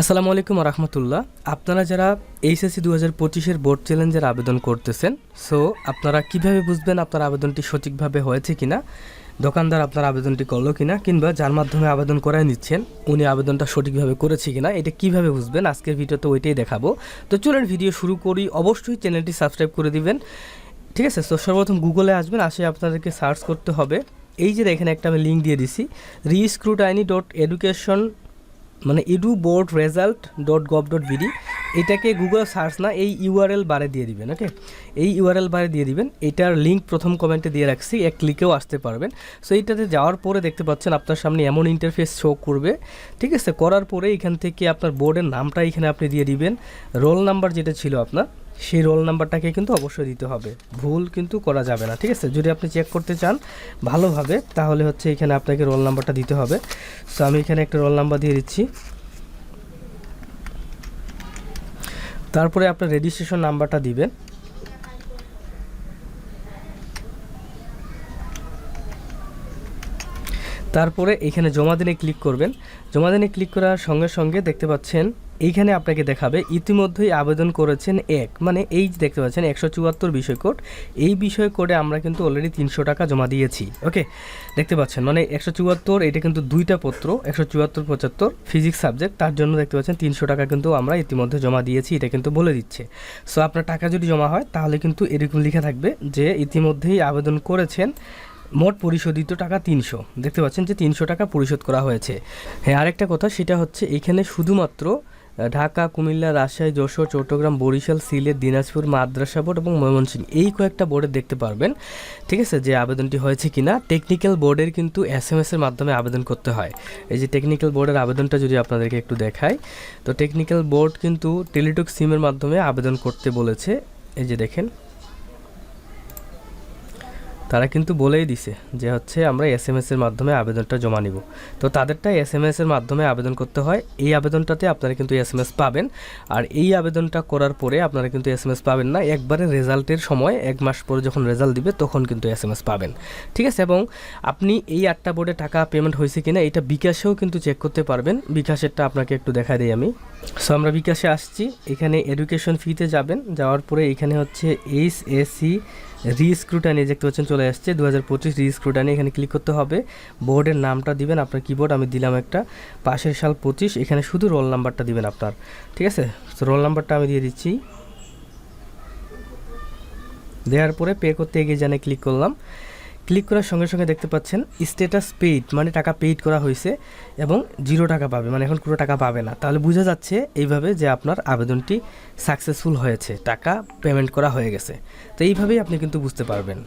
আসসালামু আলাইকুম রহমতুল্লাহ। আপনারা যারা এইচএসসি দু হাজার পঁচিশের বোর্ড চ্যালেঞ্জের আবেদন করতেছেন, সো আপনারা কীভাবে বুঝবেন আপনার আবেদনটি সঠিকভাবে হয়েছে কিনা, দোকানদার আপনার আবেদনটি করল কিনা, কিংবা যার মাধ্যমে আবেদন করায় নিচ্ছেন, উনি আবেদনটা সঠিকভাবে করেছে কিনা, এটা কীভাবে বুঝবেন, আজকের ভিডিওতে ওইটাই দেখাবো। তো চলুন ভিডিও শুরু করি, অবশ্যই চ্যানেলটি সাবস্ক্রাইব করে দিবেন। ঠিক আছে তো সর্বপ্রথম গুগলে আসবেন, আসে আপনাদেরকে সার্চ করতে হবে। এই যে এখানে একটা আমি লিঙ্ক দিয়ে দিছি রিস্ক্রুটাইনি ডট এডুকেশন মানে edu board result dot gov dot BD এটাকে গুগল সার্চ না, এই ইউআরএল বারে দিয়ে দিবেন ওকে এই ইউআরএল বারে দিয়ে দিবেন, এটার লিঙ্ক প্রথম কমেন্টে দিয়ে রাখছি, এক ক্লিকেও আসতে পারবেন। সো এইটাতে যাওয়ার পরে দেখতে পাচ্ছেন আপনার সামনে এমন ইন্টারফেস শো করবে, ঠিক আছে? করার পরে এখান থেকে আপনার বোর্ডের নামটা এখানে আপনি দিয়ে দিবেন রোল নাম্বার যেটা ছিল আপনার সেই রোল নাম্বারটাকে কিন্তু অবশ্যই দিতে হবে। ভুল কিন্তু করা যাবে না, ঠিক আছে? যদি আপনি চেক করতে চান ভালোভাবে, তাহলে হচ্ছে এখানে আপনাকে রোল নাম্বারটা দিতে হবে। সো আমি এখানে একটা রোল নাম্বার দিয়ে দিচ্ছি। তারপরে আপনার রেজিস্ট্রেশন নাম্বারটা দিবেন। তারপরে এখানে জমা দিনে ক্লিক করবেন। জমা দিনে ক্লিক করার সঙ্গে সঙ্গে দেখতে পাচ্ছেন এইখানে আপনাকে দেখাবে, ইতিমধ্যেই আবেদন করেছেন এক মানে এই দেখতে পাচ্ছেন একশো চুয়াত্তর বিষয় কোড, এই বিষয় কোডে আমরা কিন্তু অলরেডি তিনশো টাকা জমা দিয়েছি ওকে দেখতে পাচ্ছেন মানে একশো চুয়াত্তর, এটা কিন্তু দুইটা পত্র, একশো চুয়াত্তর পঁচাত্তর ফিজিক্স সাবজেক্ট তার জন্য দেখতে পাচ্ছেন তিনশো টাকা কিন্তু আমরা ইতিমধ্যে জমা দিয়েছি, এটা কিন্তু বলে দিচ্ছে। সো আপনার টাকা যদি জমা হয়, তাহলে কিন্তু এরকম লেখা থাকবে যে ইতিমধ্যেই আবেদন করেছেন, মোট পরিশোধিত টাকা তিনশো, দেখতে পাচ্ছেন যে তিনশো টাকা পরিশোধ করা হয়েছে। হ্যাঁ আরেকটা কথা, সেটা হচ্ছে এখানে শুধুমাত্র ঢাকা, কুমিল্লা, রাজশাহী, যশোর, চট্টগ্রাম, বরিশাল, সিলেট, দিনাজপুর, মাদ্রাসা বোর্ড এবং ময়মনসিংহ এই কয়েকটা বোর্ডে দেখতে পারবেন। ঠিক আছে, যে আবেদনটি হয়েছে কিনা। টেকনিক্যাল বোর্ডের কিন্তু এস এম এসের মাধ্যমে আবেদন করতে হয়। এই যে টেকনিক্যাল বোর্ডের আবেদনটা যদি আপনাদেরকে একটু দেখাই, তো টেকনিক্যাল বোর্ড কিন্তু টেলিটক সিমের মাধ্যমে আবেদন করতে বলেছে। এই যে দেখেন তারা কিন্তু বলেই দিছে যে হচ্ছে আমরা এস এম এর মাধ্যমে আবেদনটা জমা নিব। তো তাদেরটা এস এম এর মাধ্যমে আবেদন করতে হয়। এই আবেদনটাতে আপনারা কিন্তু এস এম এস পাবেন। আর এই আবেদনটা করার পরে আপনারা কিন্তু এস এম এস পাবেন না। একবারে রেজাল্টের সময়, এক মাস পরে যখন রেজাল্ট দিবে তখন কিন্তু এস এম এস পাবেন। ঠিক আছে? এবং আপনি এই আটটা বোর্ডে টাকা পেমেন্ট হয়েছে কিনা এটা বিকাশেও কিন্তু চেক করতে পারবেন। বিকাশেরটা আপনাকে একটু দেখা দিই আমি। সো আমরা বিকাশে আসছি। এখানে এডুকেশন ফিতে যাবেন। যাওয়ার পরে এখানে হচ্ছে এইচ এসি রিস্ক্রুটানি দেখতে পাচ্ছেন চলে আসছে দু হাজার পঁচিশ রিস্ক্রুটানি এখানে ক্লিক করতে হবে। বোর্ডের নামটা দিবেন, আপনার কিবোর্ড আমি দিলাম একটা পাশের সাল পঁচিশ, এখানে শুধু রোল নাম্বারটা দিবেন আপনার, ঠিক আছে? রোল নাম্বারটা আমি দিয়ে দিচ্ছি। দেওয়ার পরে পে করতে এগিয়ে জানে ক্লিক করলাম ক্লিক করার সঙ্গে সঙ্গে দেখতে পাচ্ছেন স্টেটাস পেইড মানে টাকা পেইড করা হয়েছে এবং জিরো টাকা পাবে মানে এখন কোনো টাকা পাবে না। তাহলে বোঝা যাচ্ছে এইভাবে যে আপনার আবেদনটি সাকসেসফুল হয়েছে, টাকা পেমেন্ট করা হয়ে গেছে। তো এইভাবেই আপনি কিন্তু বুঝতে পারবেন।